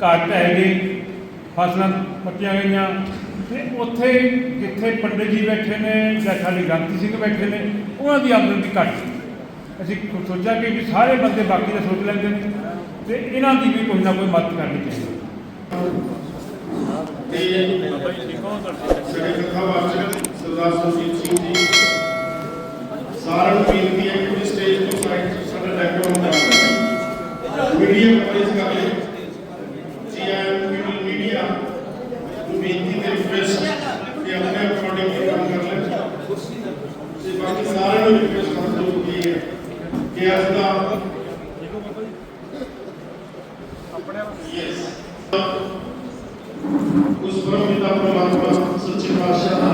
ਢਹਿ ਗਏ ਫਸਲਾਂ ਪੱਕੀਆਂ ਗਈਆਂ। ਤੇ ਉੱਥੇ ਜਿੱਥੇ ਪੰਡਿਤ ਜੀ ਬੈਠੇ ਨੇ ਜਾਂ ਸਾਡੇ ਗ੍ਰੰਥੀ ਸਿੰਘ ਬੈਠੇ ਨੇ ਉਹਨਾਂ ਦੀ ਆਮਦਨ ਵੀ ਘੱਟ। ਸੀ ਅਸੀਂ ਸੋਚਿਆ ਕਿ ਵੀ ਸਾਰੇ ਬੰਦੇ ਬਾਕੀ ਦਾ ਸੋਚ ਲੈਂਦੇ ਨੇ ਤੇ ਇਹਨਾਂ ਦੀ ਵੀ ਕੋਈ ਨਾ ਕੋਈ ਮਦਦ ਕਰਨੀ ਚਾਹੀਦੀ ਸਾਡੇ ਕਥਾਵਾਚਕ ਸਰਦਾਰ ਸੁਰਜੀਤ ਸਿੰਘ ਜੀ ਸਾਰਿਆਂ ਨੂੰ ਬੇਨਤੀ ਹੈ ਕਿ ਸਟੇਜ ਤੋਂ ਸਾਈਡ ਤੋਂ ਸਾਡਾ ਬੈਕਗ੍ਰਾਉਂਡ ਦਾ ਮੀਡੀਆ ਕਵਰੇਜ ਕਰ ਲਈ ਜੀ ਐਮ ਪੀਪਲ ਮੀਡੀਆ ਨੂੰ ਬੇਨਤੀ ਤੇ ਰਿਕਵੈਸਟ ਕਿ ਆਪਣੇ ਅਕੋਰਡਿੰਗ ਇਹ ਕੰਮ ਕਰ ਲੈਣ ਤੇ ਬਾਕੀ ਸਾਰਿਆਂ ਨੂੰ ਰਿਕਵੈਸਟ ਕਰ ਦੋ ਕਿ ਕਿ ਅੱਜ ਦਾ ਯੈਸ ਉਸ ਪਰਮ ਪਿਤਾ ਪਰਮਾਤਮਾ ਸੱਚੇ ਪਾਤਸ਼ਾਹ ਦਾ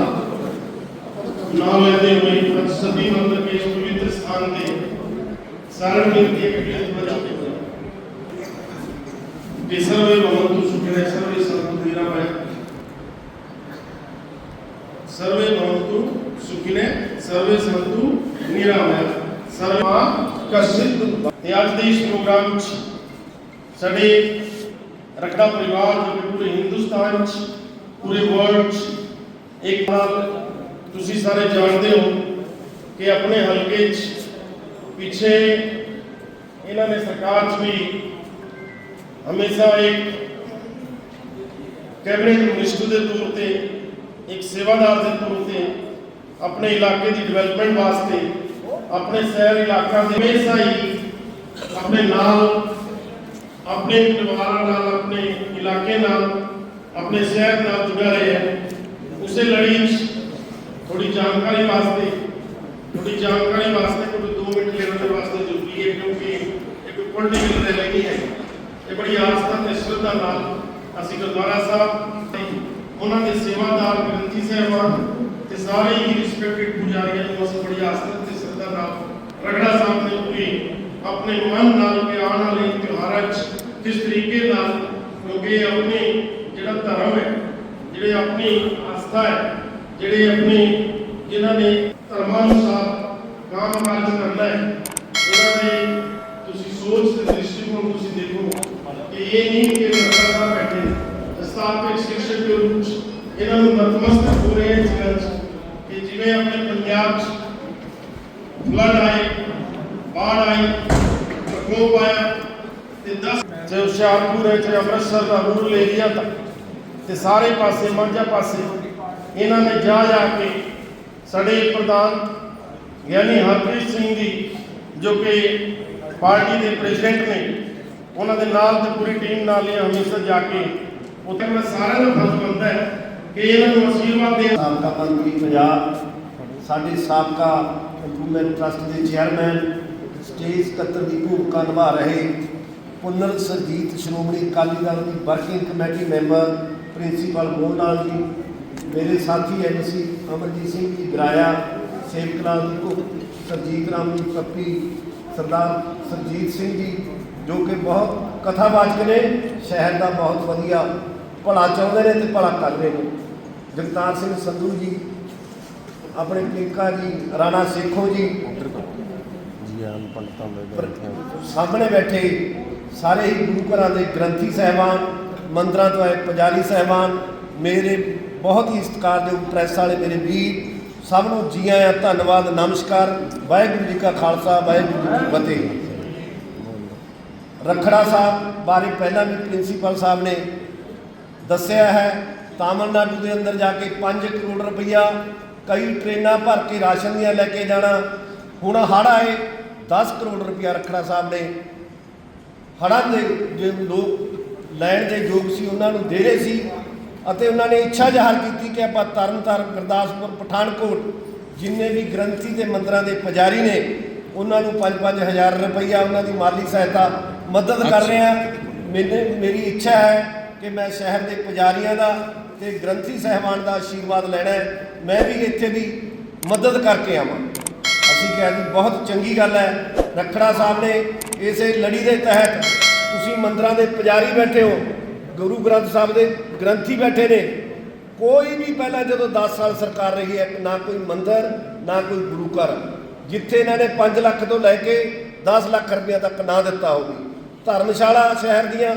ਨਾਮ ਲੈਂਦੇ ਹੋਏ ਅੱਜ ਸਭੀ ਮੰਦਰ ਕੇ ਇਸ ਪਵਿੱਤਰ ਸਥਾਨ ਤੇ ਸਾਰਨ ਬੇਨਤੀ ਹੈ ਦੇ ਇਸ ਪ੍ਰੋਗਰਾਮ 'ਚ ਸਾਡੇ ਰਖੜਾ ਪਰਿਵਾਰ ਜੋ ਕਿ ਪੂਰੇ ਹਿੰਦੁਸਤਾਨ 'ਚ ਤੁਸੀਂ ਸਾਰੇ ਜਾਣਦੇ ਹੋ ਕਿ ਆਪਣੇ ਹਲਕੇ 'ਚ ਪਿੱਛੇ ਇਹਨਾਂ ਨੇ ਸਰਕਾਰ 'ਚ ਵੀ ਹਮੇਸ਼ਾ ਇੱਕ ਕੈਬਨਿਟ ਮਿਨਿਸਟਰ ਦੇ ਤੌਰ ਤੇ, ਇੱਕ ਸੇਵਾਦਾਰ ਦੇ ਤੌਰ ਤੇ ਆਪਣੇ ਇਲਾਕੇ ਦੀ ਡਿਵੈਲਪਮੈਂਟ ਵਾਸਤੇ, ਆਪਣੇ ਸ਼ਹਿਰ ਇਲਾਕਾ ਦੇ ਹਮੇਸ਼ਾ ਹੀ ਆਪਣੇ ਨਾਲ ਆਪਣੇ ਪਰਿਵਾਰਾਂ ਨਾਲ ਆਪਣੇ ਇਲਾਕੇ ਨਾਲ ਆਪਣੇ ਸ਼ਹਿਰ ਨਾਲ ਜੁੜਿਆ ਰਿਹਾ ਹੈ ਉਸੇ ਲੜੀ 'ਚ ਥੋੜੀ ਜਾਣਕਾਰੀ ਵਾਸਤੇ ਥੋੜੀ ਜਾਣਕਾਰੀ ਵਾਸਤੇ ਕੋਈ 2 ਮਿੰਟ ਲੈਣ ਦੇ ਵਾਸਤੇ ਜ਼ਰੂਰੀ ਹੈ ਕਿਉਂਕਿ ਇਹ ਕੋਈ ਪੋਲੀਟੀਕਲ ਰੈਲੀ ਨਹੀਂ ਹੈ ਇਹ ਬੜੀ ਆਸਥਾ ਤੇ ਸ਼ਰਧਾ ਨਾਲ ਅਸੀਂ ਗੁਰਦੁਆਰਾ ਸਾਹਿਬ ਤੇ ਉਹਨਾਂ ਦੇ ਸੇਵਾਦਾਰ ਗ੍ਰੰਥੀ ਸਾਹਿਬਾਨ ਤੇ ਸਾਰੇ ਹੀ ਰਿਸਪੈਕਟਡ ਪੁਜਾਰੀਆਂ ਨੂੰ ਅਸੀਂ ਬੜੀ ਆਸਥਾ ਤੇ ਸ਼ਰਧਾ ਨਾਲ ਰਗੜਾ ਸਾਹਿਬ ਨੇ ਪੂਰੀ ਆਪਣੇ ਮਨ ਨਾਲ ਕਿ ਆਉਣ ਵਾਲੇ ਤਿਉਹਾਰਾਂ 'ਚ ਕਿਸ ਤਰੀਕੇ ਨਾਲ ਕਿਉਂਕਿ ਇਹ ਜਿਹੜਾ ਧਰਮ ਹੈ, ਜਿਹੜੇ ਆਪਣੀ ਆਸਥਾ ਹੈ, ਜਿਹੜੇ ਆਪਣੇ ਜਿਨ੍ਹਾਂ ਨੇ ਧਰਮਾਂ ਅਨੁਸਾਰ ਕੰਮ ਕਾਜ ਕਰਨਾ ਹੈ ਇਹਨਾਂ ਦੇ ਤੁਸੀਂ ਸੋਚ ਤੇ ਦ੍ਰਿਸ਼ਟੀਕੋਣ ਤੁਸੀਂ ਦੇਖੋ ਕਿ ਇਹ ਨਹੀਂ ਕਿ ਰਖੜਾ ਬੈਠੇ ਸਥਾਪਿਤ ਸਿੱਖਿਅਕ ਦੇ ਰੂਪ ਇਹਨਾਂ ਨੂੰ ਨਤਮਸਤਕ ਹੋ ਰਹੇ ਇਸ ਕਿ ਜਿਵੇਂ ਆਪਣੇ ਪੰਜਾਬ 'ਚ ਫਲੱਡ ਆਏ ਬਾੜ ਆਈ ਪ੍ਰਕੋਪ ਆਇਆ ਤੇ 10 ਤੇ ਹੁਸ਼ਿਆਰਪੁਰ ਹੈ ਤੇ ਅੰਮ੍ਰਿਤਸਰ ਦਾ ਰੂਰਲ ਏਰੀਆ ਤੱਕ ਤੇ ਸਾਰੇ ਪਾਸੇ ਮਾਝਾ ਪਾਸੇ ਇਹਨਾਂ ਨੇ ਜਾ ਜਾ ਕੇ ਸਾਡੇ ਪ੍ਰਧਾਨ ਗਿਆਨੀ ਹਰਪ੍ਰੀਤ ਸਿੰਘ ਜੀ ਜੋ ਕਿ ਪਾਰਟੀ ਦੇ ਪ੍ਰੈਜ਼ੀਡੈਂਟ ਨੇ ਉਹਨਾਂ ਦੇ ਨਾਲ ਤੇ ਪੂਰੀ ਟੀਮ ਨਾਲ ਇਹ ਹਮੇਸ਼ਾ ਜਾ ਕੇ ਉੱਥੇ ਮੈਂ ਸਾਰਿਆਂ ਦਾ ਫਰਜ਼ ਬਣਦਾ ਹੈ ਕਿ ਇਹਨਾਂ ਨੂੰ ਅਸ਼ੀਰਵਾਦ ਦੇ ਸਾਬਕਾ ਮੰਤਰੀ ਪੰਜਾਬ ਸਾਡੇ ਸਾਬਕਾ ਇੰਪਰੂਵਮੈਂਟ ਟਰਸਟ ਦੇ ਚੇਅਰਮੈਨ ਸਟੇਜ ਸਕੱਤਰ ਦੀ ਭੂਮਿਕਾ ਨਿਭਾ ਰਹੇ ਪੁਨਰ ਸਰਜੀਤ ਸ਼੍ਰੋਮਣੀ ਅਕਾਲੀ ਦਲ ਦੀ working committee member principal Mohanlal ji, ਮੇਰੇ ਸਾਥੀ ਐਮਸੀ ਅਮਰਜੀਤ ਸਿੰਘ ਜੀ ਗਰਾਇਆ ਸੇਵਕ ਲਾਲ ਜੀ ਕੋ ਸਰਜੀਤ ਰਾਮ ਜੀ, ਪੱਪੀ ਸਰਦਾਰ ਸਰਜੀਤ ਸਿੰਘ ਜੀ, ਜੋ ਕਿ ਬਹੁਤ ਕਥਾਵਾਚਕ ਨੇ, ਸ਼ਹਿਰ ਦਾ ਬਹੁਤ ਵਧੀਆ ਭਲਾ ਚਾਹੁੰਦੇ ਨੇ ਤੇ ਭਲਾ ਕਰ ਰਹੇ ਨੇ। ਜਗਤਾਰ ਸਿੰਘ ਸੰਧੂ ਜੀ, ਆਪਣੇ ਪਿੰਕਾ ਜੀ, ਰਾਣਾ ਸੇਖੋ ਜੀ ਜੀ ਆਨ ਪੰਡਤਾਂ ਦੇ ਪਰ ਗ੍ਰੰਥੀਆਂ ਸਾਹਮਣੇ ਬੈਠੇ ਸਾਰੇ ਹੀ ਗੁਰੂ ਘਰਾਂ ਦੇ ਗ੍ਰੰਥੀ ਸਾਹਿਬਾਨ ਮੰਦਰਾਂ ਤੋਂ ਆਏ ਪੁਜਾਰੀ ਸਾਹਿਬਾਨ ਮੇਰੇ ਬਹੁਤ ਹੀ ਸਤਿਕਾਰਯੋਗ ਪ੍ਰੈਸ ਵਾਲੇ ਮੇਰੇ ਵੀਰ ਸਭ ਨੂੰ ਜੀ ਆਇਆਂ ਧੰਨਵਾਦ ਨਮਸਕਾਰ ਵਾਹਿਗੁਰੂ ਜੀ ਕਾ ਖਾਲਸਾ ਵਾਹਿਗੁਰੂ ਜੀ ਕੀ ਫਤਿਹ। ਰਖੜਾ ਸਾਹਿਬ ਬਾਰੇ ਪਹਿਲਾਂ ਵੀ ਪ੍ਰਿੰਸੀਪਲ ਸਾਹਿਬ ਨੇ ਦੱਸਿਆ ਹੈ ਤਾਮਿਲਨਾਡੂ ਦੇ ਅੰਦਰ ਜਾ ਕੇ 5 ਕਰੋੜ ਰੁਪਈਆ ਕਈ ਟ੍ਰੇਨਾਂ ਭਰ ਕੇ ਰਾਸ਼ਨ ਦੀਆਂ ਲੈ ਕੇ ਜਾਣਾ ਹੁਣ ਹੜ੍ਹ ਆਏ 10 ਕਰੋੜ ਰੁਪਈਆ ਰਖੜਾ ਸਾਹਿਬ ਨੇ। ਹੜ੍ਹਾਂ ਦੇ ਜੇ ਲੋਕ ਲੈਣ ਦੇ ਯੋਗ ਸੀ ਉਹਨਾਂ ਨੂੰ ਦੇ ਰਹੇ ਸੀ ਅਤੇ ਉਹਨਾਂ ਨੇ ਇੱਛਾ ਜ਼ਾਹਰ ਕੀਤੀ ਕਿ ਆਪਾਂ ਤਰਨਤਾਰਨ ਗੁਰਦਾਸਪੁਰ ਪਠਾਨਕੋਟ ਜਿੰਨੇ ਵੀ ਗ੍ਰੰਥੀ ਦੇ ਮੰਦਰਾਂ ਦੇ ਪੁਜਾਰੀ ਨੇ ਉਹਨਾਂ ਨੂੰ 5-5000 ਰੁਪਈਆ ਉਹਨਾਂ ਦੀ ਮਾਲੀ ਸਹਾਇਤਾ ਮਦਦ ਕਰ ਰਹੇ ਹਾਂ। ਮੈਨੇ ਮੇਰੀ ਇੱਛਾ ਹੈ ਕਿ ਮੈਂ ਸ਼ਹਿਰ ਦੇ ਪੁਜਾਰੀਆਂ ਦਾ ਤੇ ਗ੍ਰੰਥੀ ਸਹਿਬਾਨ ਦਾ ਆਸ਼ੀਰਵਾਦ ਲੈਣਾ ਹੈ। ਮੈਂ ਵੀ ਇੱਥੇ ਵੀ ਮਦਦ ਕਰਕੇ ਆਵਾਂ। ਅਸੀਂ ਕਿਹਾ ਜੀ ਬਹੁਤ ਚੰਗੀ ਗੱਲ ਹੈ। ਰਖੜਾ ਸਾਹਿਬ ਨੇ ਇਸੇ ਲੜੀ ਦੇ ਤਹਿਤ ਤੁਸੀਂ ਮੰਦਰਾਂ ਦੇ ਪੁਜਾਰੀ ਬੈਠੇ ਹੋ, ਗੁਰੂ ਗ੍ਰੰਥ ਸਾਹਿਬ ਦੇ ਗ੍ਰੰਥੀ ਬੈਠੇ ਨੇ। ਕੋਈ ਵੀ ਪਹਿਲਾਂ ਜਦੋਂ 10 ਸਾਲ ਸਰਕਾਰ ਰਹੀ ਹੈ, ਨਾ ਕੋਈ ਮੰਦਰ, ਨਾ ਕੋਈ ਗੁਰੂ ਘਰ, ਜਿੱਥੇ ਇਹਨਾਂ ਨੇ 5 ਲੱਖ ਤੋਂ ਲੈ ਕੇ 10 ਲੱਖ ਰੁਪਏ ਤੱਕ ਨਾ ਦਿੱਤਾ ਹੋਵੇ। ਧਰਮਸ਼ਾਲਾ ਸ਼ਹਿਰ ਦੀਆਂ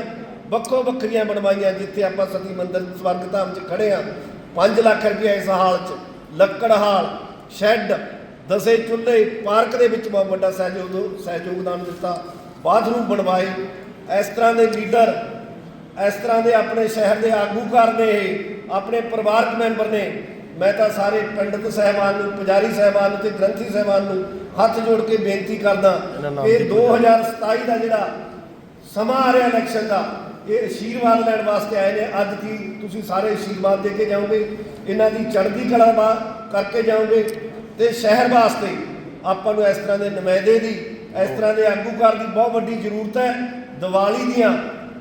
ਵੱਖੋ ਵੱਖਰੀਆਂ ਬਣਵਾਈਆਂ, ਜਿੱਥੇ ਆਪਾਂ ਸਤੀ ਮੰਦਰ ਸਵਰਗ ਧਾਮ 'ਚ ਖੜੇ ਆ 5 ਲੱਖ ਰੁਪਏ ਇਸ ਹਾਲ 'ਚ, ਲੱਕੜ ਹਾਲ, ਸ਼ੈੱਡ ਦਸੇ ਚੁੱਲ੍ਹੇ ਪਾਰਕ ਦੇ ਵਿੱਚ ਬਹੁਤ ਵੱਡਾ ਸਹਿਯੋਗ ਸਹਿਯੋਗਦਾਨ ਦਿੱਤਾ ਬਾਥਰੂਮ ਬਣਵਾਏ। ਇਸ ਤਰ੍ਹਾਂ ਦੇ ਲੀਡਰ ਇਸ ਤਰ੍ਹਾਂ ਦੇ ਆਪਣੇ ਸ਼ਹਿਰ ਦੇ ਆਗੂਕਾਰ ਨੇ ਆਪਣੇ ਪਰਿਵਾਰਕ ਮੈਂਬਰ ਨੇ ਮੈਂ ਤਾਂ ਸਾਰੇ ਪੰਡਤ ਸਹਿਬਾਨ ਨੂੰ ਪੁਜਾਰੀ ਸਹਿਬਾਨ ਨੂੰ ਤੇ ਗ੍ਰੰਥੀ ਸਹਿਬਾਨ ਨੂੰ ਹੱਥ ਜੋੜ ਕੇ ਬੇਨਤੀ ਕਰਦਾ ਕਿ ਦੀ 2027 ਦਾ ਜਿਹੜਾ ਸਮਾਂ ਆ ਰਿਹਾ ਇਲੈਕਸ਼ਨ ਦਾ ਇਹ ਆਸ਼ੀਰਵਾਦ ਲੈਣ ਵਾਸਤੇ ਆਏ ਨੇ। ਅੱਜ ਦੀ ਤੁਸੀਂ ਸਾਰੇ ਆਸ਼ੀਰਵਾਦ ਦੇ ਕੇ ਜਾਓਗੇ? ਇਹਨਾਂ ਦੀ ਚੜ੍ਹਦੀ ਕਲਾ ਵਾ ਕਰਕੇ ਜਾਓਗੇ? ਤੇ ਸ਼ਹਿਰ ਵਾਸਤੇ ਆਪਾਂ ਨੂੰ ਇਸ ਤਰ੍ਹਾਂ ਦੇ ਨੁਮਾਇੰਦੇ ਦੀ, ਇਸ ਤਰ੍ਹਾਂ ਦੇ ਆਗੂਕਾਰ ਦੀ ਬਹੁਤ ਵੱਡੀ ਜ਼ਰੂਰਤ ਹੈ। ਦੀਵਾਲੀ ਦੀਆਂ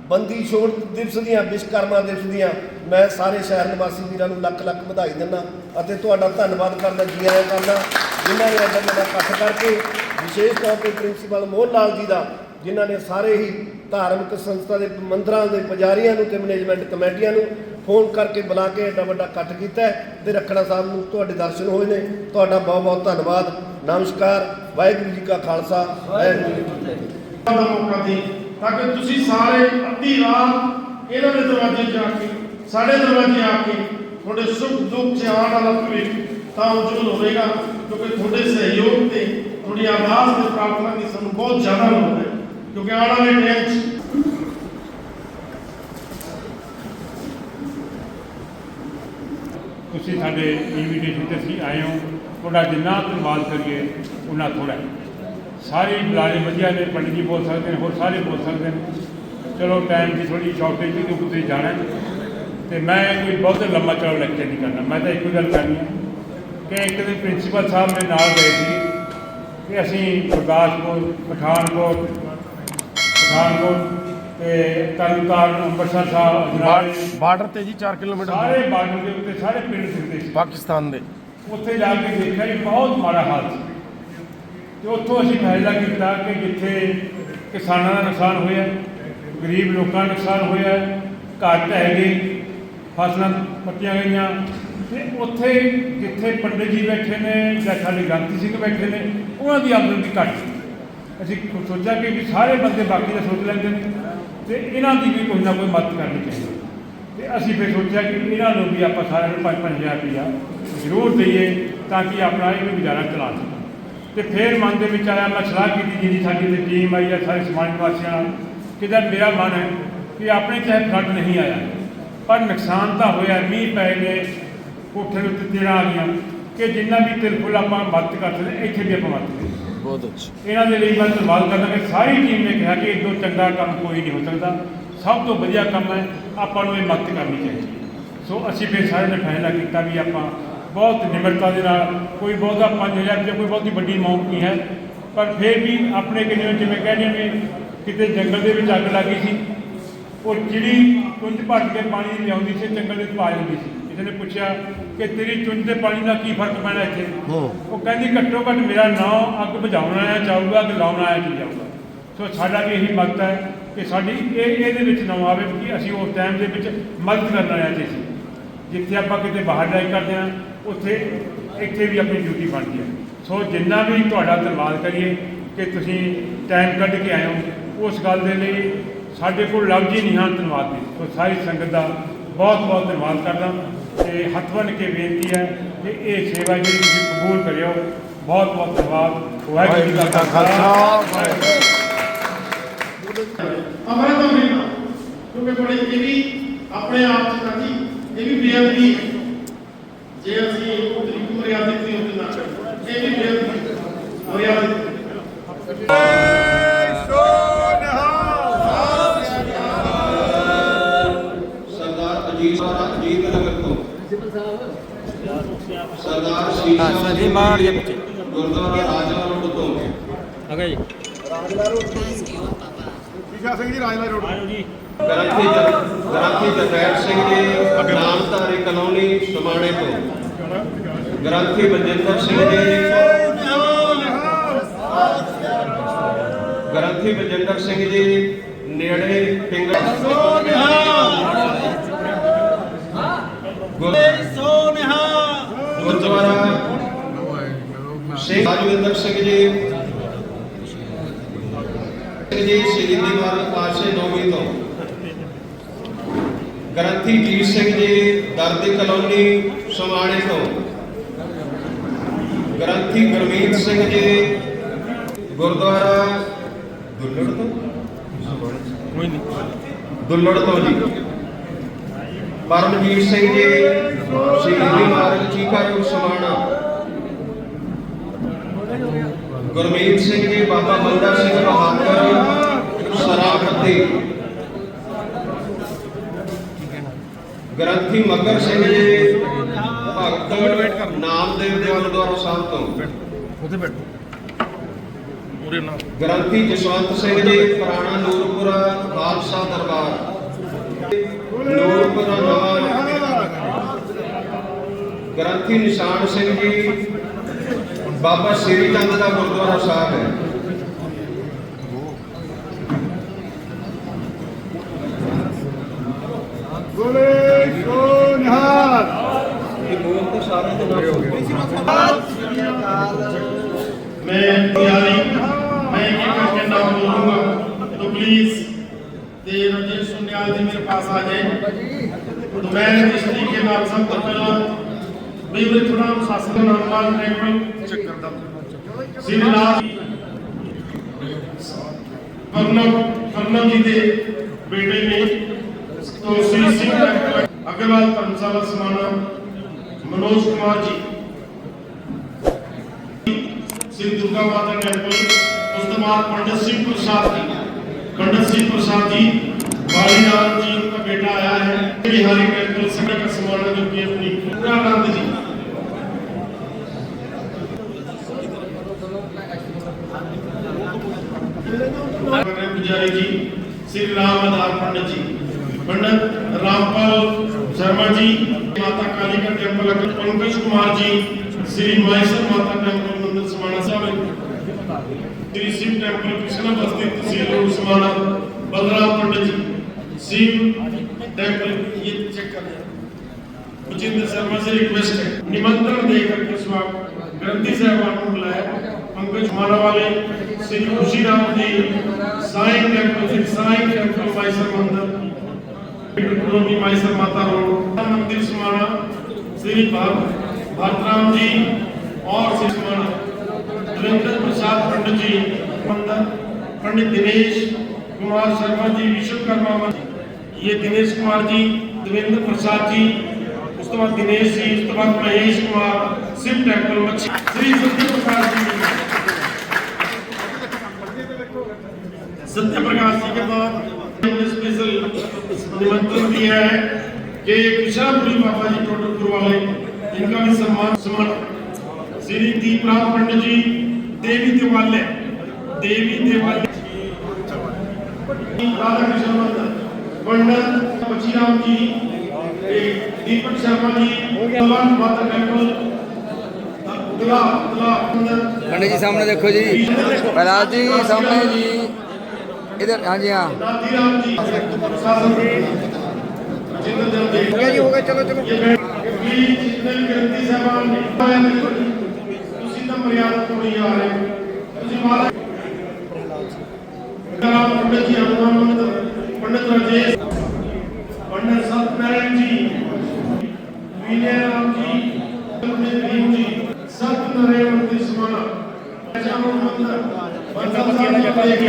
ਬੰਦੀ ਛੋੜ ਦਿਵਸ ਦੀਆਂ ਵਿਸ਼ਕਰਮਾ ਦਿਵਸ ਦੀਆਂ ਮੈਂ ਸਾਰੇ ਸ਼ਹਿਰ ਨਿਵਾਸੀ ਵੀਰਾਂ ਨੂੰ ਲੱਖ ਲੱਖ ਵਧਾਈ ਦਿੰਦਾ ਅਤੇ ਤੁਹਾਡਾ ਧੰਨਵਾਦ ਕਰਦਾ ਜੀ ਆਇਆਂ ਕਰਦਾ ਜਿਨ੍ਹਾਂ ਨੇ ਅੱਡਾ ਮੇਰਾ ਇਕੱਠ ਕਰਕੇ, ਵਿਸ਼ੇਸ਼ ਤੌਰ ਤੇ ਪ੍ਰਿੰਸੀਪਲ ਮੋਹਨ ਲਾਲ ਜੀ ਦਾ ਜਿਨ੍ਹਾਂ ਨੇ ਸਾਰੇ ਹੀ ਧਾਰਮਿਕ ਸੰਸਥਾ ਦੇ ਮੰਦਰਾਂ ਦੇ ਪੁਜਾਰੀਆਂ ਨੂੰ ਤੇ ਮੈਨੇਜਮੈਂਟ ਕਮੇਟੀਆਂ ਨੂੰ ਫੋਨ ਕਰਕੇ ਬੁਲਾ ਕੇ ਐਡਾ ਵੱਡਾ ਇਕੱਠ ਕੀਤਾ ਹੈ ਤੇ ਰੱਖਣਾ ਸਾਹਿਬ ਨੂੰ ਤੁਹਾਡੇ ਦਰਸ਼ਨ ਹੋਏ ਨੇ। ਤੁਹਾਡਾ ਬਹੁਤ ਬਹੁਤ ਧੰਨਵਾਦ। ਨਮਸਕਾਰ। ਵਾਹਿਗੁਰੂ ਜੀ ਕਾ ਖਾਲਸਾ। ਵਾਹਿਗੁਰੂ ਜੀ ਕੀ ਫਤਿਹ। ਦਾ ਮੌਕਾ ਦੇ ਤਾਂ ਕਿ ਤੁਸੀਂ ਸਾਰੇ ਅੱਧੀ ਰਾਤ ਇਹਨਾਂ ਦੇ ਦਰਵਾਜ਼ੇ 'ਚ ਆ ਕੇ, ਸਾਡੇ ਦਰਵਾਜ਼ੇ ਆ ਕੇ ਤੁਹਾਡੇ ਸੁੱਖ ਦੁੱਖ ਚ ਆਉਣ ਵਾਲਾ ਭਵਿੱਖ ਤਾਂ ਉਜਵਲ ਹੋਵੇਗਾ ਕਿਉਂਕਿ ਤੁਹਾਡੇ ਸਹਿਯੋਗ ਤੇ ਤੁਹਾਡੀ ਅਰਦਾਸ ਤੇ ਪ੍ਰਾਰਥਨਾ ਦੀ ਸਾਨੂੰ ਬਹੁਤ ਜ਼ਿਆਦਾ ਲੋੜ ਹੈ। ਕਿਉਂਕਿ ਆਉਣ ਵਾਲੇ ਟਾਈਮ 'ਚ ਤੁਸੀਂ ਸਾਡੇ ਇਨਵੀਟੇਸ਼ਨ ਤੇ ਅਸੀਂ ਆਏ ਹੋ। ਤੁਹਾਡਾ ਜਿੰਨਾ ਧੰਨਵਾਦ ਕਰੀਏ ਉਹਨਾਂ ਥੋੜਾ ਸਾਰੇ ਬੁਲਾਰੇ ਵਧੀਆ ਨੇ, ਪੰਡਿਤ ਜੀ ਬੋਲ ਸਕਦੇ ਨੇ, ਹੋਰ ਸਾਰੇ ਬੋਲ ਸਕਦੇ ਨੇ। ਚਲੋ ਟਾਈਮ ਦੀ ਥੋੜੀ ਸ਼ਾਰਟੇਜ ਦੀ ਕਿਉਂਕਿ ਤੁਸੀਂ ਜਾਣਾ ਹੈ। ਤੇ ਮੈਂ ਕੋਈ ਬਹੁਤ ਲੰਮਾ ਚੌੜਾ ਲੈਕਚਰ ਨਹੀਂ ਕਰਨਾ। ਮੈਂ ਤਾਂ ਇੱਕੋ ਗੱਲ ਕਰਨੀ ਹੈ ਕਿ ਇੱਕ ਦਿਨ ਪ੍ਰਿੰਸੀਪਲ ਸਾਹਿਬ ਮੇਰੇ ਨਾਲ ਗਏ ਸੀ ਕਿ ਅਸੀਂ ਗੁਰਦਾਸਪੁਰ, ਪਠਾਨਕੋਟ ਪਠਾਨਕੋਟ ਤੇ ਤਰਨਤਾਰਨ ਅੰਮ੍ਰਿਤਸਰ ਸਾਹਿਬ ਅਜਨਾਲੇ ਬਾਰਡਰ ਤੇ ਜੀ 4 ਕਿਲੋਮੀਟਰ ਸਾਰੇ ਬਾਰਡਰ ਦੇ ਉੱਤੇ ਸਾਰੇ ਪਿੰਡ ਸਿੱਖਦੇ ਸੀ। ਪਾਕਿਸਤਾਨ ਦੇ। ਉੱਥੇ ਜਾ ਕੇ ਦੇਖਿਆ ਜੀ ਬਹੁਤ ਮਾੜਾ ਹਾਲ ਸੀ। ਤੇ ਉੱਥੋਂ ਅਸੀਂ ਫੈਸਲਾ ਕੀਤਾ ਕਿ ਜਿੱਥੇ ਕਿਸਾਨਾਂ ਦਾ ਨੁਕਸਾਨ ਹੋਇਆ ਗਰੀਬ ਲੋਕਾਂ ਦਾ ਨੁਕਸਾਨ ਹੋਇਆ ਘਰ ਢਹਿ ਗਏ ਫਸਲਾਂ ਪੱਟੀਆਂ ਗਈਆਂ। ਤੇ ਉੱਥੇ ਜਿੱਥੇ ਪੰਡਿਤ ਜੀ ਬੈਠੇ ਨੇ ਜਾਂ ਸਾਡੇ ਗ੍ਰੰਥੀ ਸਿੰਘ ਬੈਠੇ ਨੇ ਉਹਨਾਂ ਦੀ ਆਮਦਨ ਵੀ ਘੱਟ ਸੀ। ਅਸੀਂ ਕੁ- ਸੋਚਿਆ ਕਿ ਵੀ ਸਾਰੇ ਬੰਦੇ ਬਾਕੀ ਦਾ ਸੋਚ ਲੈਂਦੇ ਨੇ ਤੇ ਇਹਨਾਂ ਦੀ ਵੀ ਕੋਈ ਨਾ ਕੋਈ ਮਦਦ ਕਰਨੀ ਚਾਹੀਦੀ। ਤੇ ਅਸੀਂ ਫਿਰ ਸੋਚਿਆ ਕਿ ਇਹਨਾਂ ਨੂੰ ਵੀ ਆਪਾਂ ਸਾਰਿਆਂ ਨੂੰ 5-5000 ਰੁਪਇਆ ਜ਼ਰੂਰ ਦਈਏ ਤਾਂ ਕਿ ਆਪਣਾ ਇਹ ਗੁਜ਼ਾਰਾ ਚਲਾ ਸਕਣ। ਤੇ ਫਿਰ ਮਨ ਦੇ ਵਿੱਚ ਆਇਆ, ਮੈਂ ਸਲਾਹ ਕੀਤੀ ਜਿਹੜੀ ਸਾਡੀ ਤੇ ਟੀਮ ਆਈ ਆ ਸਾਰੇ ਸਮਾਜ ਨਿਵਾਸੀਆਂ ਨਾਲ ਕਿ ਜਦ ਮੇਰਾ ਮਨ ਹੈ ਕਿ ਆਪਣੇ ਚਾਹੇ ਫਲੱਡ ਨਹੀਂ ਆਇਆ, ਪਰ ਨੁਕਸਾਨ ਤਾਂ ਹੋਇਆ, ਮੀਂਹ ਪੈ ਗਏ, ਕੋਠੇ ਦੇ ਉੱਤੇ ਤੇੜਾ ਆ ਗਈਆਂ, ਕਿ ਜਿੰਨਾ ਵੀ ਤਿਲਫੁਲ ਆਪਾਂ ਮਦਦ ਕਰ ਸਕਦੇ ਇੱਥੇ ਵੀ ਆਪਾਂ ਮਦਦ ਕਰੀਏ। ਬਹੁਤ ਅੱਛਾ ਇਹਨਾਂ ਦੇ ਲਈ ਮੈਂ ਧੰਨਵਾਦ ਕਰਦਾ ਕਿ ਸਾਰੀ ਟੀਮ ਨੇ ਕਿਹਾ ਕਿ ਇਦੋਂ ਚੰਗਾ ਕੰਮ ਕੋਈ ਨਹੀਂ ਹੋ ਸਕਦਾ। ਸਭ ਤੋਂ ਵਧੀਆ ਕੰਮ ਹੈ, ਆਪਾਂ ਨੂੰ ਇਹ ਮਦਦ ਕਰਨੀ ਚਾਹੀਦੀ ਹੈ। ਸੋ ਅਸੀਂ ਫਿਰ ਸਾਰੇ ਨੇ ਫੈਸਲਾ ਕੀਤਾ ਵੀ ਆਪਾਂ ਬਹੁਤ ਨਿਮਰਤਾ ਦੇ ਨਾਲ, ਕੋਈ ਬਹੁਤਾ 5000 ਰੁਪਏ ਕੋਈ ਬਹੁਤੀ ਵੱਡੀ ਅਮਾਉਂਟ ਨਹੀਂ ਹੈ, ਪਰ ਫਿਰ ਵੀ ਆਪਣੇ ਕਿੰਨੇ ਜਿਵੇਂ ਕਹਿੰਦੇ ਵੀ ਕਿਤੇ ਜੰਗਲ ਦੇ ਵਿੱਚ ਅੱਗ ਲੱਗੀ ਸੀ, ਉਹ ਚਿੜੀ ਚੁੰਝ ਭੱਜ ਕੇ ਪਾਣੀ ਲਿਆਉਂਦੀ ਸੀ, ਜੰਗਲ ਦੇ ਵਿੱਚ ਪਾ ਜਾਂਦੀ ਸੀ। ਕਿਸੇ ਨੇ ਪੁੱਛਿਆ ਕਿ ਤੇਰੀ ਚੁੰਝ ਦੇ ਪਾਣੀ ਦਾ ਕੀ ਫ਼ਰਕ ਪੈਣਾ ਇੱਥੇ। ਉਹ ਕਹਿੰਦੀ ਘੱਟੋ ਘੱਟ ਮੇਰਾ ਨਾਂ ਅੱਗ ਬੁਝਾਉਣ ਆਇਆ ਚਾਹੂਗਾ ਅੱਗ ਲਾਉਣ ਆਇਆ ਨਹੀਂ ਜਾਊਗਾ। ਸੋ ਸਾਡਾ ਵੀ ਇਹੀ ਮਤ ਹੈ ਕਿ ਸਾਡੀ ਇਹ ਇਹਦੇ ਵਿੱਚ ਨਾ ਆਵੇ ਕਿ ਅਸੀਂ ਉਸ ਟਾਈਮ ਦੇ ਵਿੱਚ ਮਦਦ ਕਰਨ ਆਇਆ ਸੀ। ਜਿੱਥੇ ਆਪਾਂ ਕਿਤੇ ਬਾਹਰ ਜਾਈ ਕਰਦੇ ਹਾਂ ਉੱਥੇ ਇੱਥੇ ਵੀ ਆਪਣੀ ਡਿਊਟੀ ਬਣਦੀ ਹੈ। ਸੋ ਜਿੰਨਾ ਵੀ ਤੁਹਾਡਾ ਧੰਨਵਾਦ ਕਰੀਏ ਕਿ ਤੁਸੀਂ ਟਾਈਮ ਕੱਢ ਕੇ ਆਏ ਹੋ ਉਸ ਗੱਲ ਦੇ ਲਈ ਸਾਡੇ ਕੋਲ ਲਫ਼ਜ਼ ਹੀ ਨਹੀਂ ਹਨ ਧੰਨਵਾਦ ਦੇ। ਸੋ ਸਾਰੀ ਸੰਗਤ ਦਾ ਬਹੁਤ ਬਹੁਤ ਧੰਨਵਾਦ ਕਰਦਾ। ਤੇ ਹੱਥ ਬੰਨ੍ਹ ਕੇ ਬੇਨਤੀ ਹੈ ਕਿ ਇਹ ਸੇਵਾ ਜਿਹੜੀ ਤੁਸੀਂ ਕਬੂਲ ਕਰਿਓ। ਬਹੁਤ ਬਹੁਤ ਧੰਨਵਾਦ। ਵਾਹਿਗੁਰੂ ਜੀ ਕਾ ਖਾਲਸਾ। ਵਾਹਿਗੁਰੂ ਅਮਰਤ ਅਮਰੀਨਾ ਕਿਉਂਕਿ ਬੜੇ ਇਹ ਵੀ ਆਪਣੇ ਆਪ ਚ ਨਾ ਜੀ ਇਹ ਵੀ ਬੇਅਦਬੀ ਹੈ। ਜੇ ਅਸੀਂ ਤਰੀਕ ਮਰਿਆਦਿਤ ਨਹੀਂ ਹੁੰਦੇ ਨਾ ਇਹ ਵੀ ਬੇਅਦਬੀ ਹੈ। ਸਰਦਾਰ ਸ਼ੀਸ਼ਾ ਸਜੀ ਮਾਰ ਜੇ ਪਿੱਛੇ ਗੁਰਦੁਆਰਾ ਰਾਜਾ ਰੋਡ ਤੋਂ। ਅਗੇ ਜੀ। ਗ੍ਰੰਥੀ ਜ- ਗ੍ਰੰਥੀ ਜਗੈਰ ਸਿੰਘ ਜੀ ਨਾਮਧਾਰੀ ਕਲੋਨੀ ਸਮਾਣੇ ਤੋਂ। ਗ੍ਰੰਥੀ ਬਲਜਿੰਦਰ ਸਿੰਘ ਜੀ। ਗ੍ਰੰਥੀ ਬਲਜਿੰਦਰ ਸਿੰਘ ਜੀ ਨੇੜੇ ਪਿੰਗਲ ਗੁਰ- ਗੁਰਦੁਆਰਾ ਸਿੰਘ ਰਾਜਵਿੰਦਰ ਸਿੰਘ ਜੀ। ਜੀ ਸ਼ਹੀਦੀ ਮਾਰਗ ਪਾਸੇ ਨੌਵੀਂ ਤੋਂ। ਗ੍ਰੰਥੀ ਜੀਤ ਸਿੰਘ ਜੀ ਦਰਦੀ ਕਲੋਨੀ ਸਮਾਣੇ ਤੋਂ। ਗ੍ਰੰਥੀ ਗੁਰਮੀਤ ਸਿੰਘ ਜੀ ਗੁਰਦੁਆਰਾ ਦੁੱਲੜ ਤੋਂ। ਕੋਈ ਨਹੀਂ। ਦੁੱਲੜ ਤੋਂ ਜੀ। ਪਰਮਜੀਤ ਸਿੰਘ ਜੀ ਸ਼ਹੀਦੀ ਮਾਰਗ ਚੀਕਾਯੋਗ ਸਮਾਣਾ ਗੁਰਮੀਤ ਸਿੰਘ ਜੀ ਬਾਬਾ ਬੰਦਾ ਸਿੰਘ ਬਹਾਦਰ ਸਰਾਫਤੀ ਗ੍ਰੰਥੀ ਮੱਗਰ ਸਿੰਘ ਜੀ ਭਗਤ ਨਾਮਦੇਵ ਦੇ ਗੁਰਦੁਆਰਾ ਸਾਹਿਬ ਤੋਂ। ਉੱਥੇ ਬੈਠੋ। ਉਰੇ ਨਾ ਗ੍ਰੰਥੀ ਜਸਵੰਤ ਸਿੰਘ ਜੀ ਪੁਰਾਣਾ ਨੂਰਪੁਰਾ ਬਾਦਸ਼ਾਹ ਦਰਬਾਰ। گرنتھی نشان سنگھ بابا شری لنگ کا گردوارا سا ہے ते रजेश सुनियाल जी मेरे पास आ जाए तो मैं इस तरीके नाल सब तो पहला भी मैं थोड़ा अनुशासन नाम नाल टेबल चेक करदा श्री नाथ कर्नल कर्नल जी दे बेटे ने तो श्री सिंह अग्रवाल धर्मशाला समाना मनोज कुमार जी श्री दुर्गा माता टेम्पल उस तो बाद पंडित सिंह प्रसाद जी पंडित सिंह प्रसाद जी बालीलाल जी उनका बेटा आया है बिहारी टेम्पल सभी का समाना जो कि अपनी पूरानंद जी पुजारी जी श्री राम आधार पंडित जी पंडित रामपाल शर्मा जी माता काली का टेम्पल पंकज कुमार जी श्री माहेश्वर माता टेम्पल मंदिर समाना साहब श्री शिव टेम्पल कृष्णा बस्ती तहसील रोड समाना बलराम पंडित जी शिव टेम्पल ये चेक कर उचिंद शर्मा से रिक्वेस्ट है निमंत्रण देकर के स्वागत ग्रंथी साहबान को बुलाया पंकज मारा वाले श्री खुशी राम जी साईं टेम्पल श्री साईं टेम्पल माइसर मंदिर कॉलोनी माइसर माता रोड मंदिर समाना श्री भरत भरतराम जी और श्री समाना پنڈ کمار شرما جی یہ ستیہ پر ہے देवी देवालय देवी देवालय राधा कृष्ण मंदिर पंडित बचीराम जी एक दीपक शर्मा जी तलाक माता टेम्पल तलाक तलाक मंदिर पंडित जी सामने देखो जी प्रहलाद जी सामने जी इधर हाँ जी हाँ दादी राम जी प्रशासन जिंदर जन देख हो गया जी हो गया चलो चलो مریاد کوئی آ رہے تجھے مالا کلام پندر جی اپنا مندر پندر رجیس پندر ست نرین جی مینے رام جی پندر بھیم جی ست نرین مندر سمانا اچھا مندر بندر ساتھ جی پندر جی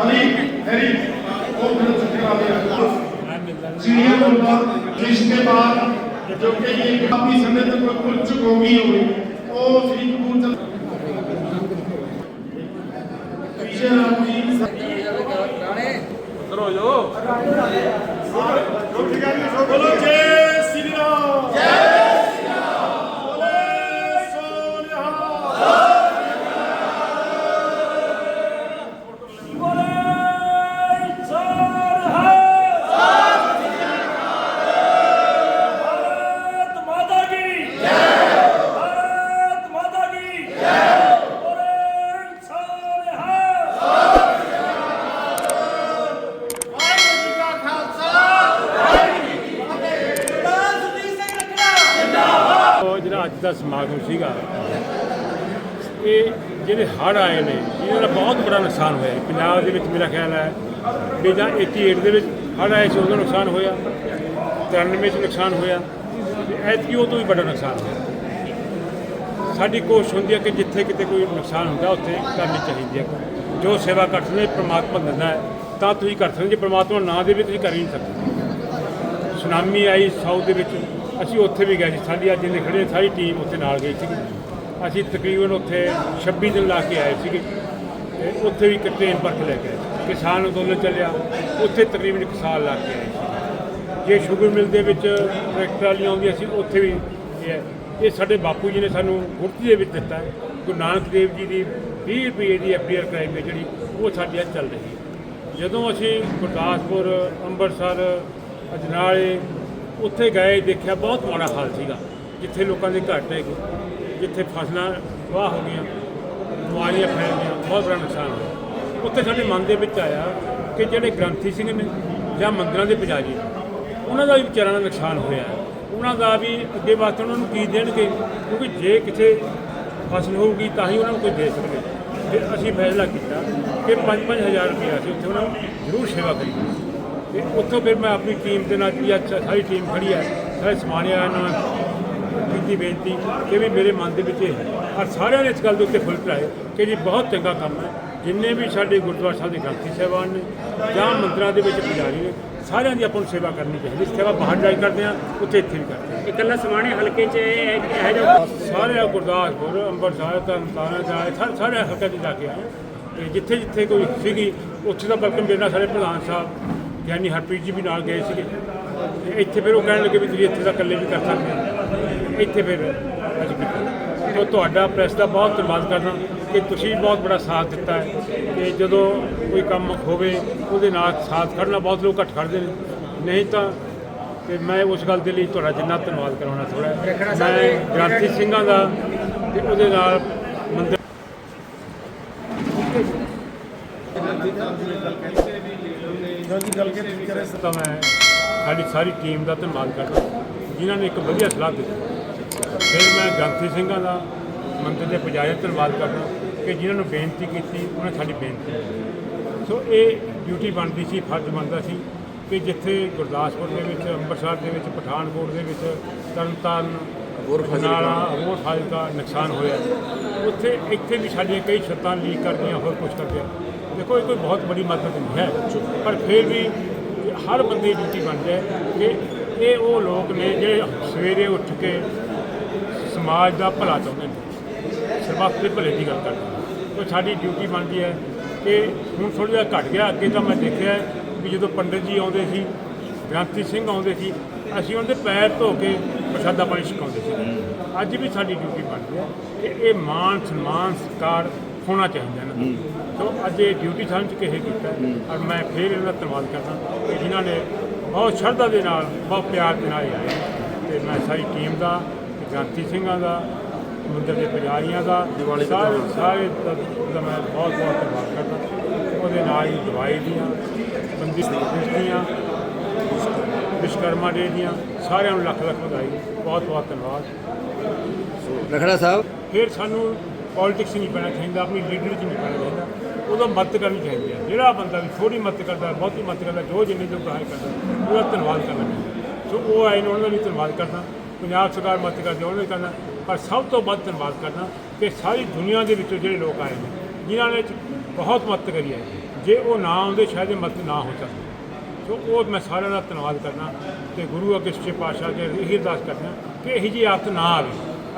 حلی حری کو پندر چکر آگے سیڑھیا مندر کشن کے بعد جو کہ یہ کافی سمیت پر کچھ گھومی ہوئی ਜੋ ਸ੍ਰੀ ਗੁਰੂ ਵਿਜੇ ਰਾਮ ਜੀ ਗਾਣੇ ਉਧਰ ਹੋ ਜੋ ਬੋਲੋ ਜੈ ਸ੍ਰੀ ਰਾਮ। ਦਾ ਸਮਾਗਮ ਸੀਗਾ। ਇਹ ਜਿਹੜੇ ਹੜ੍ਹ ਆਏ ਨੇ, ਇਹਨਾਂ ਦਾ ਬਹੁਤ ਬੜਾ ਨੁਕਸਾਨ ਹੋਇਆ। ਪੰਜਾਬ ਦੇ ਵਿੱਚ ਮੇਰਾ ਖਿਆਲ ਹੈ ਵੀ ਜਾਂ 88 ਦੇ ਵਿੱਚ ਹੜ੍ਹ ਆਏ ਸੀ, ਉਹਦਾ ਨੁਕਸਾਨ ਹੋਇਆ। 93 ਚ ਨੁਕਸਾਨ ਹੋਇਆ। ਤੇ ਐਤਕੀ ਉਹ ਤੋਂ ਵੀ ਵੱਡਾ ਨੁਕਸਾਨ ਹੋਇਆ। ਸਾਡੀ ਕੋਸ਼ਿਸ਼ ਹੁੰਦੀ ਹੈ ਕਿ ਜਿੱਥੇ ਕਿਤੇ ਕੋਈ ਨੁਕਸਾਨ ਹੁੰਦਾ, ਉੱਥੇ ਕਰਨੀ ਚਾਹੀਦੀ ਹੈ। ਜੋ ਸੇਵਾ ਕਰ ਸਕਦੇ ਪ੍ਰਮਾਤਮਾ ਦਿੰਦਾ ਹੈ, ਤਾਂ ਤੁਸੀਂ ਕਰ ਸਕਦੇ ਜੇ ਪ੍ਰਮਾਤਮਾ ਨਾ ਦੇਵੇ, ਤੁਸੀਂ ਕਰ ਹੀ ਨਹੀਂ ਸਕਦੇ। ਸੁਨਾਮੀ ਆਈ ਸਾਊਥ ਦੇ ਵਿੱਚ। ਅਸੀਂ ਉੱਥੇ ਵੀ ਗਏ ਸੀ। ਸਾਡੀ ਅੱਜ ਜਿੰਨੇ ਖੜੇ ਸਾਰੀ ਟੀਮ ਉੱਥੇ ਨਾਲ ਗਈ ਸੀ ਅਸੀਂ ਤਕਰੀਬਨ ਉੱਥੇ 26 ਦਿਨ ਲਾ ਕੇ ਆਏ ਸੀਗੇ। ਤੇ ਉੱਥੇ ਵੀ ਇੱਕ ਟ੍ਰੇਨ ਭਰ ਲੈ ਕੇ ਆਏ। ਕਿਸਾਨ ਅੰਦੋਲਨ ਚੱਲਿਆ। ਉੱਥੇ ਤਕਰੀਬਨ ਇੱਕ ਸਾਲ ਲਾ ਕੇ ਆਏ ਸੀ। ਜੇ ਸ਼ੂਗਰ ਮਿਲ ਦੇ ਵਿੱਚ ਟਰੈਕਟਰ ਵਾਲੀਆਂ ਆਉਂਦੀਆਂ ਸੀ, ਉੱਥੇ ਵੀ ਇਹ ਹੈ। ਇਹ ਸਾਡੇ ਬਾਪੂ ਜੀ ਨੇ ਸਾਨੂੰ ਗੁਰਤੀ ਦੇ ਵਿੱਚ ਦਿੱਤਾ ਹੈ। ਗੁਰੂ ਨਾਨਕ ਦੇਵ ਜੀ ਦੀ 20 ਰੁਪਏ ਦੀ ਐਫਡੀਆਰ ਕਰਾਈ ਹੈ ਜਿਹੜੀ, ਉਹ ਸਾਡੇ ਅੱਜ ਚੱਲ ਰਹੀ ਹੈ। ਜਦੋਂ ਅਸੀਂ ਗੁਰਦਾਸਪੁਰ, ਅੰਮ੍ਰਿਤਸਰ, ਅਜਨਾਲੇ ਉੱਥੇ ਗਏ, ਦੇਖਿਆ ਬਹੁਤ ਮਾੜਾ ਹਾਲ ਸੀਗਾ, ਜਿੱਥੇ ਲੋਕਾਂ ਦੇ ਘਰ ਟਹਿ ਗਏ ਜਿੱਥੇ ਫਸਲਾਂ ਵਾਹ ਹੋ ਗਈਆਂ, ਬਿਮਾਰੀਆਂ ਫੈਲ ਗਈਆਂ, ਬਹੁਤ ਬੜਾ ਨੁਕਸਾਨ ਹੋਇਆ। ਉੱਥੇ ਸਾਡੇ ਮਨ ਦੇ ਵਿੱਚ ਆਇਆ ਕਿ ਜਿਹੜੇ ਗ੍ਰੰਥੀ ਸਿੰਘ ਨੇ ਜਾਂ ਮੰਦਰਾਂ ਦੇ ਪੁਜਾਰੀ, ਉਹਨਾਂ ਦਾ ਵੀ ਵਿਚਾਰਾਂ ਦਾ ਨੁਕਸਾਨ ਹੋਇਆ ਉਹਨਾਂ ਦਾ ਵੀ ਅੱਗੇ ਵਾਸਤੇ ਉਹਨਾਂ ਨੂੰ ਕੀ ਦੇਣਗੇ? ਕਿਉਂਕਿ ਜੇ ਕਿਤੇ ਫਸਲ ਹੋਊਗੀ ਤਾਂ ਹੀ ਉਹਨਾਂ ਨੂੰ ਕੋਈ ਦੇ ਸਕਦੇ। ਫਿਰ ਅਸੀਂ ਫੈਸਲਾ ਕੀਤਾ ਕਿ 5-5000 ਰੁਪਏ ਅਸੀਂ ਉੱਥੇ ਉਹਨਾਂ ਨੂੰ ਜ਼ਰੂਰ ਸੇਵਾ ਕਰੀਏ। ਤੇ ਉੱਥੋਂ ਫਿਰ ਮੈਂ ਆਪਣੀ ਟੀਮ ਦੇ ਨਾਲ ਜੀ ਅੱਛਾ ਸਾਰੀ ਟੀਮ ਖੜੀ ਹੈ ਸਾਰੇ ਸਮਾਨਿਆ ਇਹਨਾਂ ਨਾਲ ਕੀਤੀ ਬੇਨਤੀ ਕਿ ਵੀ ਮੇਰੇ ਮਨ ਦੇ ਵਿੱਚ ਇਹ ਹੈ। ਔਰ ਸਾਰਿਆਂ ਨੇ ਇਸ ਗੱਲ ਦੇ ਉੱਤੇ ਫੁੱਲ ਚੜਾਏ ਕਿ ਜੀ ਬਹੁਤ ਚੰਗਾ ਕੰਮ ਹੈ। ਜਿੰਨੇ ਵੀ ਸਾਡੇ ਗੁਰਦੁਆਰਾ ਸਾਹਿਬ ਦੇ ਗ੍ਰੰਥੀ ਸਾਹਿਬਾਨ ਨੇ ਜਾਂ ਮੰਦਰਾਂ ਦੇ ਵਿੱਚ ਪੁਜਾਰੀ ਨੇ ਸਾਰਿਆਂ ਦੀ ਆਪਾਂ ਨੂੰ ਸੇਵਾ ਕਰਨੀ ਚਾਹੀਦੀ ਸੇਵਾ ਬਾਹਰ ਜਾਈ ਕਰਦੇ ਆ ਉੱਥੇ ਇੱਥੇ ਵੀ ਕਰਦੇ ਹਾਂ। ਇਕੱਲਾ ਸਮਾਣੇ ਹਲਕੇ 'ਚ ਇਹ ਇਹ ਜਿਹਾ ਸਾਰੇ ਗੁਰਦਾਸਪੁਰ ਅੰਮ੍ਰਿਤਸਰ ਤਰਨਤਾਰਨ ਜਾਏ ਸਾਰੇ ਸਾਰੇ ਹਲਕੇ 'ਚ ਜਾ ਕੇ ਆਏ ਤੇ ਜਿੱਥੇ ਜਿੱਥੇ ਕੋਈ ਸੀਗੀ ਉੱਥੇ ਦਾ ਬਲਕਿ ਮੇਰੇ ਨਾਲ ਸਾਰੇ ਪ੍ਰਧਾਨ ਸਾਹਿਬ ਯਾਨੀ ਹਰਪ੍ਰੀਤ ਜੀ ਵੀ ਨਾਲ ਗਏ ਸੀਗੇ। ਤੇ ਇੱਥੇ ਫਿਰ ਉਹ ਕਹਿਣ ਲੱਗੇ ਵੀ ਤੁਸੀਂ ਇੱਥੇ ਦਾ ਇਕੱਲੇ ਵੀ ਕਰ ਸਕਦੇ ਇੱਥੇ ਫਿਰ ਅਸੀਂ ਕੀਤਾ ਤੋ ਤੁਹਾਡਾ ਪ੍ਰੈਸ ਦਾ ਬਹੁਤ ਧੰਨਵਾਦ ਕਰਦਾ ਕਿ ਤੁਸੀਂ ਬਹੁਤ ਬੜਾ ਸਾਥ ਦਿੱਤਾ ਹੈ ਕਿ ਜਦੋਂ ਕੋਈ ਕੰਮ ਹੋਵੇ ਉਹਦੇ ਨਾਲ ਸਾਥ ਖੜਨਾ ਬਹੁਤ ਲੋਕ ਘੱਟ ਖੜਦੇ ਨੇ। ਨਹੀਂ ਤਾਂ ਤੇ ਮੈਂ ਉਸ ਗੱਲ ਦੇ ਲਈ ਤੁਹਾਡਾ ਜਿੰਨਾ ਧੰਨਵਾਦ ਕਰਾਉਣਾ ਥੋੜਾ ਮੈਂ ਗ੍ਰਾਂਥੀ ਸਿੰਘਾਂ ਦਾ ਤੇ ਉਹਦੇ ਨਾਲ ਮੰਦਰ ਤਾਂ ਮੈਂ ਸਾਡੀ ਸਾਰੀ ਟੀਮ ਦਾ ਧੰਨਵਾਦ ਕਰਦਾ ਜਿਨ੍ਹਾਂ ਨੇ ਇੱਕ ਵਧੀਆ ਸਲਾਹ ਦਿੱਤੀ। ਫਿਰ ਮੈਂ ਗ੍ਰਾਂਥੀ ਸਿੰਘਾਂ ਦਾ ਮੰਦਰ ਦੇ ਪੁਜਾਰੀ ਦਾ ਧੰਨਵਾਦ ਕਰਦਾ ਕਿ ਜਿਨ੍ਹਾਂ ਨੂੰ ਬੇਨਤੀ ਕੀਤੀ ਉਹਨਾਂ ਨੇ ਸਾਡੀ ਬੇਨਤੀ। ਸੋ ਇਹ ਡਿਊਟੀ ਬਣਦੀ ਸੀ ਫਰਜ਼ ਬਣਦਾ ਸੀ ਕਿ ਜਿੱਥੇ ਗੁਰਦਾਸਪੁਰ ਦੇ ਵਿੱਚ ਅੰਮ੍ਰਿਤਸਰ ਦੇ ਵਿੱਚ ਪਠਾਨਕੋਟ ਦੇ ਵਿੱਚ ਤਰਨਤਾਰਨ ਹੋਰ ਫਾਜ਼ਿਲਕਾ। ਨੁਕਸਾਨ ਹੋਇਆ। ਉੱਥੇ ਇੱਥੇ ਵੀ ਸਾਡੀਆਂ ਕਈ ਛੱਤਾਂ ਲੀਕ ਕਰਦੀਆਂ ਹੋਰ ਕੁਝ ਕਰਦੀਆਂ ਦੇਖੋ, ਇਹ ਕੋਈ ਬਹੁਤ ਬੜੀ ਮਦਦ ਨਹੀਂ ਹੈ ਪਰ ਫਿਰ ਵੀ ਹਰ ਬੰਦੇ ਦੀ ਡਿਊਟੀ ਬਣਦੀ ਹੈ ਕਿ ਇਹ ਉਹ ਲੋਕ ਨੇ ਜਿਹੜੇ ਸਵੇਰੇ ਉੱਠ ਕੇ ਸਮਾਜ ਦਾ ਭਲਾ ਚਾਹੁੰਦੇ ਨੇ, ਸਰਬੱਤ ਦੇ ਭਲੇ ਦੀ ਗੱਲ ਕਰਦੇ ਨੇ। ਉਹ ਸਾਡੀ ਡਿਊਟੀ ਬਣਦੀ ਹੈ ਕਿ ਹੁਣ ਥੋੜ੍ਹਾ ਜਿਹਾ ਘਟ ਗਿਆ, ਅੱਗੇ ਤਾਂ ਮੈਂ ਦੇਖਿਆ ਵੀ ਜਦੋਂ ਪੰਡਿਤ ਜੀ ਆਉਂਦੇ ਸੀ ਗ੍ਰਾਂਤੀ ਸਿੰਘ ਆਉਂਦੇ ਸੀ, ਅਸੀਂ ਉਹਨਾਂ ਦੇ ਪੈਰ ਧੋ ਕੇ ਪ੍ਰਸ਼ਾਦਾ ਪਾਣੀ ਛਕਾਉਂਦੇ ਸੀ। ਅੱਜ ਵੀ ਸਾਡੀ ਡਿਊਟੀ ਬਣਦੀ ਹੈ ਕਿ ਇਹ ਮਾਨ ਸਨਮਾਨ ਸਤਿਕਾਰ ਹੋਣਾ ਚਾਹੀਦਾ ਨਾ। ਸੋ ਅੱਜ ਇਹ ਡਿਊਟੀ ਸਮਝ ਕੇ ਇਹ ਕੀਤਾ। ਔਰ ਮੈਂ ਫਿਰ ਇਹਨਾਂ ਦਾ ਧੰਨਵਾਦ ਕਰਦਾ ਕਿ ਜਿਨ੍ਹਾਂ ਨੇ ਬਹੁਤ ਸ਼ਰਧਾ ਦੇ ਨਾਲ ਬਹੁਤ ਪਿਆਰ ਦੇ ਨਾਲ ਇਹ ਆਏ ਤੇ ਮੈਂ ਸਾਰੀ ਟੀਮ ਦਾ ਤੇ ਸਿੰਘਾਂ ਦਾ ਮੰਦਰ ਦੇ ਪੁਜਾਰੀਆਂ ਦਾ ਸਾਰੇ ਸਾਰੇ ਦਾ ਦਾ ਮੈਂ ਬਹੁਤ ਬਹੁਤ ਧੰਨਵਾਦ ਕਰਦਾ। ਉਹਦੇ ਨਾਲ ਹੀ ਦਵਾਈ ਦੀਆਂ ਬੰਦੀ ਦੀਆਂ ਵਿਸ਼ਕਰਮਾ ਡੇ ਦੀਆਂ ਸਾਰਿਆਂ ਨੂੰ ਲੱਖ ਲੱਖ ਵਧਾਈ। ਬਹੁਤ ਬਹੁਤ ਧੰਨਵਾਦ। ਰਖੜਾ ਸਾਹਿਬ? ਫਿਰ ਸਾਨੂੰ ਪੋਲਿਟਿਕਸ ਨਹੀਂ ਪੈਣਾ ਚਾਹੀਦਾ ਆਪਣੀ ਲੀਡਰ 'ਚ ਨਹੀਂ ਪੈਣਾ ਚਾਹੀਦਾ। ਉਹਦਾ ਮਦਦ ਕਰਨੀ ਚਾਹੀਦੀ ਹੈ। ਜਿਹੜਾ ਬੰਦਾ ਵੀ ਥੋੜੀ ਮਦਦ ਕਰਦਾ, ਬਹੁਤੀ ਮਦਦ ਕਰਦਾ, ਜੋ ਜਿੰਨੇ ਜੋ ਕਹਾਈ ਕਰਦਾ, ਉਹਦਾ ਧੰਨਵਾਦ ਕਰਨਾ ਚਾਹੀਦਾ ਸੋ ਉਹ ਆਏ ਨੇ, ਉਹਨਾਂ ਦਾ ਵੀ ਧੰਨਵਾਦ ਕਰਦਾ ਪੰਜਾਬ ਸਰਕਾਰ ਮਦਦ ਕਰਦੀ, ਉਹਨਾਂ ਦਾ ਵੀ ਕਰਨਾ। ਪਰ ਸਭ ਤੋਂ ਵੱਧ ਧੰਨਵਾਦ ਕਰਨਾ ਕਿ ਸਾਰੀ ਦੁਨੀਆ ਦੇ ਵਿੱਚੋਂ ਜਿਹੜੇ ਲੋਕ ਆਏ ਨੇ, ਜਿਨ੍ਹਾਂ ਨੇ ਬਹੁਤ ਮਦਦ ਕਰੀ ਹੈ। ਜੇ ਉਹ ਨਾ ਆਉਂਦੇ, ਸ਼ਾਇਦ ਇਹ ਮਦਦ ਨਾ ਹੋ ਸਕਦੀ। ਸੋ ਉਹ ਮੈਂ ਸਾਰਿਆਂ ਦਾ ਧੰਨਵਾਦ ਕਰਨਾ ਤੇ ਗੁਰੂ ਅੱਗੇ ਸੱਚੇ ਪਾਤਸ਼ਾਹ ਦੇ ਇਹ ਅਰਦਾਸ ਕਰਨਾ ਕਿ ਇਹੋ ਜਿਹੀ ਆਫਤ ਨਾ ਆਵੇ।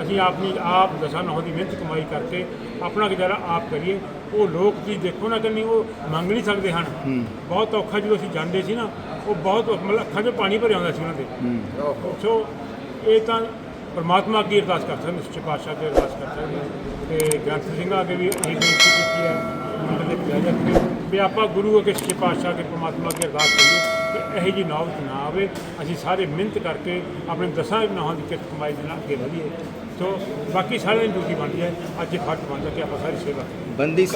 ਅਸੀਂ ਆਪਣੀ ਆਪ ਦਸਾਂ ਨੌ ਦੀ ਮਿਹਨਤ ਕਮਾਈ ਕਰਕੇ ਆਪਣਾ ਗੁਜ਼ਾਰਾ ਆਪ ਕਰੀਏ। ਉਹ ਲੋਕ ਜੀ ਦੇਖੋ ਨਾ ਕੰਨੀ ਉਹ ਮੰਗ ਨਹੀਂ ਸਕਦੇ ਹਨ। ਬਹੁਤ ਔਖਾ ਜਦੋਂ ਅਸੀਂ ਜਾਂਦੇ ਸੀ ਨਾ ਉਹ ਬਹੁਤ ਮਤਲਬ ਅੱਖਾਂ 'ਚੋਂ ਪਾਣੀ ਭਰਿਆ ਆਉਂਦਾ ਸੀ ਉਹਨਾਂ ਦੇ। ਸੋ ਇਹ ਤਾਂ ਪਰਮਾਤਮਾ ਅੱਗੇ ਅਰਦਾਸ ਕਰ ਸਕਦੇ ਸੱਚੇ ਪਾਤਸ਼ਾਹ ਅੱਗੇ ਅਰਦਾਸ ਕਰ ਸਕਦੇ ਤੇ ਗ੍ਰੰਥ ਸਿੰਘਾਂ ਅੱਗੇ ਵੀ ਇਹ ਬੇਨਤੀ ਕੀਤੀ ਹੈ ਮੰਦਰ ਦੇ ਪਿਆਰੇ ਅੱਗੇ ਵੀ ਆਪਾਂ ਗੁਰੂ ਅੱਗੇ ਸੱਚੇ ਪਾਤਸ਼ਾਹ ਅੱਗੇ ਪਰਮਾਤਮਾ ਅੱਗੇ ਅਰਦਾਸ ਕਰੀਏ ਕਿ ਇਹੋ ਜਿਹੀ ਨੌਬਤ ਨਾ ਆਵੇ। ਅਸੀਂ ਸਾਰੇ ਮਿਹਨਤ ਕਰਕੇ ਆਪਣੇ ਦਸਾਂ ਨੌਹਾਂ ਦੀ ਕਿਰਤ ਕਮਾਈ ਦੇ ਨਾਲ ਅੱਗੇ ਵਧੀਏ। ਸੋ ਬਾਕੀ ਸਾਰਿਆਂ ਦੀ ਡਿਊਟੀ ਬਣਦੀ ਹੈ। ਅੱਜ ਫਰਜ਼ ਬਣਦਾ ਕਿ ਆਪਾਂ ਸਾਰੀ ਸੇਵਾ ਬੰਦੀ